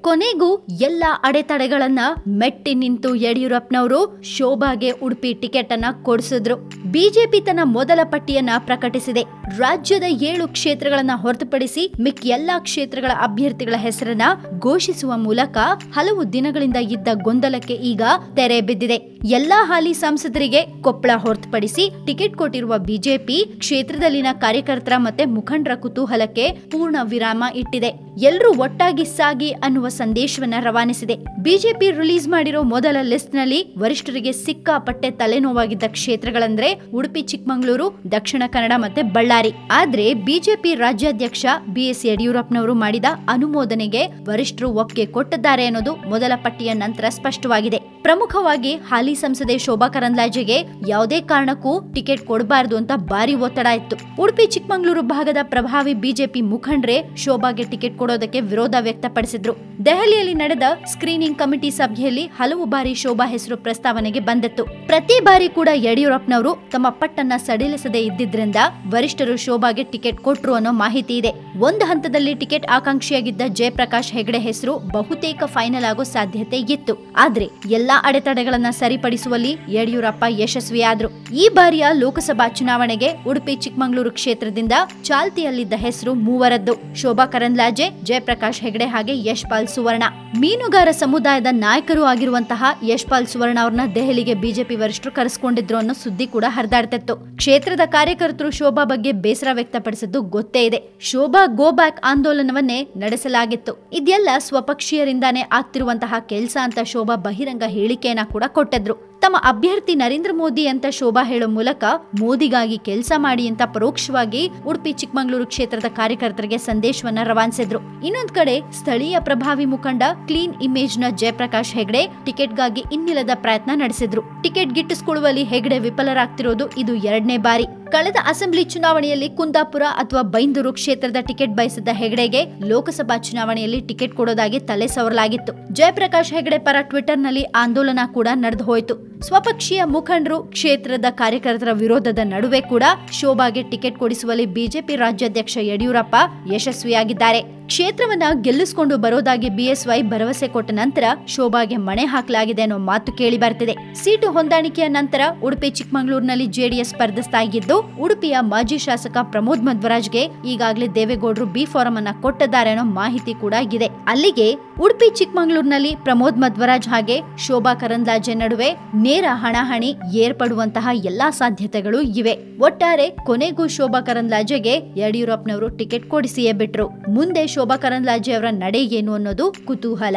ಕೊನೆಗೂ ಎಲ್ಲ ಅಡೆತಡೆಗಳನ್ನ ಮೆಟ್ಟಿ ನಿಂತು ಯಡಿಯೂರಪ್ಪನವರು ಶೋಭಾಗೆ ಉಡುಪಿ ಟಿಕೆಟ್ ಅನ್ನ ಕೊಡಿಸಿದ್ರು. ಬಿಜೆಪಿ ತನ್ನ ಮೊದಲ ಪಟ್ಟಿಯನ್ನ ಪ್ರಕಟಿಸಿದೆ. ರಾಜ್ಯದ ಏಳು ಕ್ಷೇತ್ರಗಳನ್ನ ಹೊರತುಪಡಿಸಿ ಮಿಕ್ಕ ಎಲ್ಲಾ ಕ್ಷೇತ್ರಗಳ ಅಭ್ಯರ್ಥಿಗಳ ಹೆಸರನ್ನ ಘೋಷಿಸುವ ಮೂಲಕ ಹಲವು ದಿನಗಳಿಂದ ಇದ್ದ ಗೊಂದಲಕ್ಕೆ ಈಗ ತೆರೆ ಬಿದ್ದಿದೆ. ಎಲ್ಲಾ ಹಾಲಿ ಸಂಸದರಿಗೆ ಕೊಪ್ಪಳ ಹೊರತುಪಡಿಸಿ ಟಿಕೆಟ್ ಕೊಟ್ಟಿರುವ ಬಿಜೆಪಿ ಕ್ಷೇತ್ರದಲ್ಲಿನ ಕಾರ್ಯಕರ್ತರ ಮತ್ತೆ ಮುಖಂಡರ ಕುತೂಹಲಕ್ಕೆ ಪೂರ್ಣ ವಿರಾಮ ಇಟ್ಟಿದೆ. ಎಲ್ಲರೂ ಒಟ್ಟಾಗಿ ಸಾಗಿ ಅನ್ನುವ ಸಂದೇಶವನ್ನ ರವಾನಿಸಿದೆ. ಬಿಜೆಪಿ ರಿಲೀಸ್ ಮಾಡಿರೋ ಮೊದಲ ಲಿಸ್ಟ್ನಲ್ಲಿ ವರಿಷ್ಠರಿಗೆ ಸಿಕ್ಕಾಪಟ್ಟೆ ತಲೆನೋವಾಗಿದ್ದ ಕ್ಷೇತ್ರಗಳಂದ್ರೆ ಉಡುಪಿ, ಚಿಕ್ಕಮಗಳೂರು, ದಕ್ಷಿಣ ಕನ್ನಡ ಮತ್ತೆ ಬಳ್ಳಾರಿ. ಆದ್ರೆ ಬಿಜೆಪಿ ರಾಜ್ಯಾಧ್ಯಕ್ಷ ಬಿಎಸ್ ಯಡಿಯೂರಪ್ಪನವರು ಮಾಡಿದ ಅನುಮೋದನೆಗೆ ವರಿಷ್ಠರು ಒಪ್ಪಿಗೆ ಕೊಟ್ಟಿದ್ದಾರೆ ಅನ್ನೋದು ಮೊದಲ ಪಟ್ಟಿಯ ನಂತರ ಸ್ಪಷ್ಟವಾಗಿದೆ. ಪ್ರಮುಖವಾಗಿ ಹಾಲಿ ಸಂಸದೆ ಶೋಭಾ ಕರಂದ್ಲಾಜೆಗೆ ಯಾವುದೇ ಕಾರಣಕ್ಕೂ ಟಿಕೆಟ್ ಕೊಡಬಾರದು ಅಂತ ಭಾರಿ ಒತ್ತಡ ಇತ್ತು. ಉಡುಪಿ, ಚಿಕ್ಕಮಗಳೂರು ಭಾಗದ ಪ್ರಭಾವಿ ಬಿಜೆಪಿ ಮುಖಂಡ್ರೆ ಶೋಭಾಗೆ ಟಿಕೆಟ್ ಕೊಡೋದಕ್ಕೆ ವಿರೋಧ ವ್ಯಕ್ತಪಡಿಸಿದ್ರು. ದೆಹಲಿಯಲ್ಲಿ ನಡೆದ ಸ್ಕ್ರೀನಿಂಗ್ ಕಮಿಟಿ ಸಭೆಯಲ್ಲಿ ಹಲವು ಬಾರಿ ಶೋಭಾ ಹೆಸರು ಪ್ರಸ್ತಾವನೆಗೆ ಬಂದಿತ್ತು. ಪ್ರತಿ ಬಾರಿ ಕೂಡ ಯಡಿಯೂರಪ್ಪನವರು ತಮ್ಮ ಪಟ್ಟನ್ನ ಸಡಿಲಿಸದೇ ಇದ್ದಿದ್ರಿಂದ ವರಿಷ್ಠರು ಶೋಭಾಗೆ ಟಿಕೆಟ್ ಕೊಟ್ರು ಅನ್ನೋ ಮಾಹಿತಿ ಇದೆ. ಒಂದು ಹಂತದಲ್ಲಿ ಟಿಕೆಟ್ ಆಕಾಂಕ್ಷಿಯಾಗಿದ್ದ ಜಯಪ್ರಕಾಶ್ ಹೆಗಡೆ ಹೆಸರು ಬಹುತೇಕ ಫೈನಲ್ ಆಗೋ ಸಾಧ್ಯತೆ ಇತ್ತು. ಆದ್ರೆ ಎಲ್ಲಾ ಅಡೆತಡೆಗಳನ್ನ ಸರಿಪಡಿಸುವಲ್ಲಿ ಯಡಿಯೂರಪ್ಪ ಯಶಸ್ವಿಯಾದ್ರು. ಈ ಬಾರಿಯ ಲೋಕಸಭಾ ಚುನಾವಣೆಗೆ ಉಡುಪಿ ಚಿಕ್ಕಮಗಳೂರು ಕ್ಷೇತ್ರದಿಂದ ಚಾಲ್ತಿಯಲ್ಲಿದ್ದ ಹೆಸರು ಮೂವರದ್ದು. ಶೋಭಾ ಕರಂದ್ಲಾಜೆ, ಜಯಪ್ರಕಾಶ್ ಹೆಗಡೆ ಹಾಗೆ ಯಶ್ಪಾಲ್ ಸುವರ್ಣ. ಮೀನುಗಾರ ಸಮುದಾಯದ ನಾಯಕರು ಆಗಿರುವಂತಹ ಯಶ್ಪಾಲ್ ಸುವರ್ಣ ಅವ್ರನ್ನ ದೆಹಲಿಗೆ ಬಿಜೆಪಿ ವರಿಷ್ಠರು ಕರೆಸಿಕೊಂಡಿದ್ರು ಅನ್ನೋ ಸುದ್ದಿ ಕೂಡ ಹರಿದಾಡ್ತಿತ್ತು. ಕ್ಷೇತ್ರದ ಕಾರ್ಯಕರ್ತರು ಶೋಭಾ ಬಗ್ಗೆ ಬೇಸರ ವ್ಯಕ್ತಪಡಿಸಿದ್ದು ಗೊತ್ತೇ ಇದೆ. ಶೋಭಾ ಗೋ ಬ್ಯಾಕ್ ಆಂದೋಲನವನ್ನೇ ನಡೆಸಲಾಗಿತ್ತು. ಇದೆಲ್ಲ ಸ್ವಪಕ್ಷೀಯರಿಂದಾನೇ ಆಗ್ತಿರುವಂತಹ ಕೆಲಸ ಅಂತ ಶೋಭಾ ಬಹಿರಂಗ ಹೇಳಿಕೆಯನ್ನ ಕೂಡ ಕೊಟ್ಟಿದ್ರು. ತಮ್ಮ ಅಭ್ಯರ್ಥಿ ನರೇಂದ್ರ ಮೋದಿ ಅಂತ ಶೋಭಾ ಹೇಳೋ ಮೂಲಕ ಮೋದಿಗಾಗಿ ಕೆಲಸ ಮಾಡಿ ಅಂತ ಪರೋಕ್ಷವಾಗಿ ಉಡುಪಿ ಚಿಕ್ಕಮಗಳೂರು ಕ್ಷೇತ್ರದ ಕಾರ್ಯಕರ್ತರಿಗೆ ಸಂದೇಶವನ್ನ ರವಾನಿಸಿದ್ರು. ಇನ್ನೊಂದ್ ಕಡೆ ಸ್ಥಳೀಯ ಪ್ರಭಾವಿ ಮುಖಂಡ ಕ್ಲೀನ್ ಇಮೇಜ್ನ ಜಯಪ್ರಕಾಶ್ ಹೆಗ್ಡೆ ಟಿಕೆಟ್ಗಾಗಿ ಇನ್ನಿಲ್ಲದ ಪ್ರಯತ್ನ ನಡೆಸಿದ್ರು. ಟಿಕೆಟ್ ಗಿಟ್ಟಿಸಿಕೊಳ್ಳುವಲ್ಲಿ ಹೆಗ್ಡೆ ವಿಫಲರಾಗ್ತಿರೋದು ಇದು ಎರಡನೇ ಬಾರಿ. ಕಳೆದ ಅಸೆಂಬ್ಲಿ ಚುನಾವಣೆಯಲ್ಲಿ ಕುಂದಾಪುರ ಅಥವಾ ಬೈಂದೂರು ಕ್ಷೇತ್ರದ ಟಿಕೆಟ್ ಬಯಸಿದ್ದ ಹೆಗ್ಡೆಗೆ ಲೋಕಸಭಾ ಚುನಾವಣೆಯಲ್ಲಿ ಟಿಕೆಟ್ ಕೊಡೋದಾಗಿ ತಲೆ ಸವರಲಾಗಿತ್ತು ಜಯಪ್ರಕಾಶ್ ಹೆಗ್ಡೆ ಪರ ಟ್ವಿಟರ್ನಲ್ಲಿ ಆಂದೋಲನ ಕೂಡ ನಡೆದು ಹೋಯಿತು. ಸ್ವಪಕ್ಷೀಯ ಮುಖಂಡರು ಕ್ಷೇತ್ರದ ಕಾರ್ಯಕರ್ತರ ವಿರೋಧದ ನಡುವೆ ಕೂಡ ಶೋಭಾಗೆ ಟಿಕೆಟ್ ಕೊಡಿಸುವಲ್ಲಿ ಬಿಜೆಪಿ ರಾಜ್ಯಾಧ್ಯಕ್ಷ ಯಡಿಯೂರಪ್ಪ ಯಶಸ್ವಿಯಾಗಿದ್ದಾರೆ. ಕ್ಷೇತ್ರವನ್ನ ಗೆಲ್ಲಿಸಿಕೊಂಡು ಬರೋದಾಗಿ ಬಿಎಸ್ವೈ ಭರವಸೆ ಕೊಟ್ಟ ನಂತರ ಶೋಭಾಗೆ ಮಣೆ ಹಾಕಲಾಗಿದೆ ಅನ್ನೋ ಮಾತು ಕೇಳಿ ಬರ್ತಿದೆ. ಸೀಟು ಹೊಂದಾಣಿಕೆಯ ನಂತರ ಉಡುಪಿ ಚಿಕ್ಕಮಗಳೂರಿನಲ್ಲಿ ಜೆಡಿಎಸ್ ಸ್ಪರ್ಧಿಸ್ತಾ ಇದ್ದು ಉಡುಪಿಯ ಮಾಜಿ ಶಾಸಕ ಪ್ರಮೋದ್ ಮಧ್ವರಾಜ್ಗೆ ಈಗಾಗಲೇ ದೇವೇಗೌಡರು ಬಿ ಫಾರಂ ಅನ್ನ ಕೊಟ್ಟಿದ್ದಾರೆ ಅನ್ನೋ ಮಾಹಿತಿ ಕೂಡ ಇದೆ ಅಲ್ಲಿಗೆ ಉಡುಪಿ ಚಿಕ್ಕಮಗಳೂರಿನಲ್ಲಿ ಪ್ರಮೋದ್ ಮಧ್ವರಾಜ್ ಹಾಗೆ ಶೋಭಾ ಕರಂದ್ಲಾಜೆ ನಡುವೆ ನೇರ ಹಣಾಹಣಿ ಏರ್ಪಡುವಂತಹ ಎಲ್ಲಾ ಸಾಧ್ಯತೆಗಳು ಇವೆ. ಒಟ್ಟಾರೆ ಕೊನೆಗೂ ಶೋಭಾ ಕರಂದ್ಲಾಜೆಗೆ ಯಡಿಯೂರಪ್ಪನವರು ಟಿಕೆಟ್ ಕೊಡಿಸಿಯೇ ಬಿಟ್ರು. ಮುಂದೆ ಶೋಭಾ ಕರಂದ್ಲಾಜೆ ಅವರ ನಡೆ ಏನು ಅನ್ನೋದು ಕುತೂಹಲ.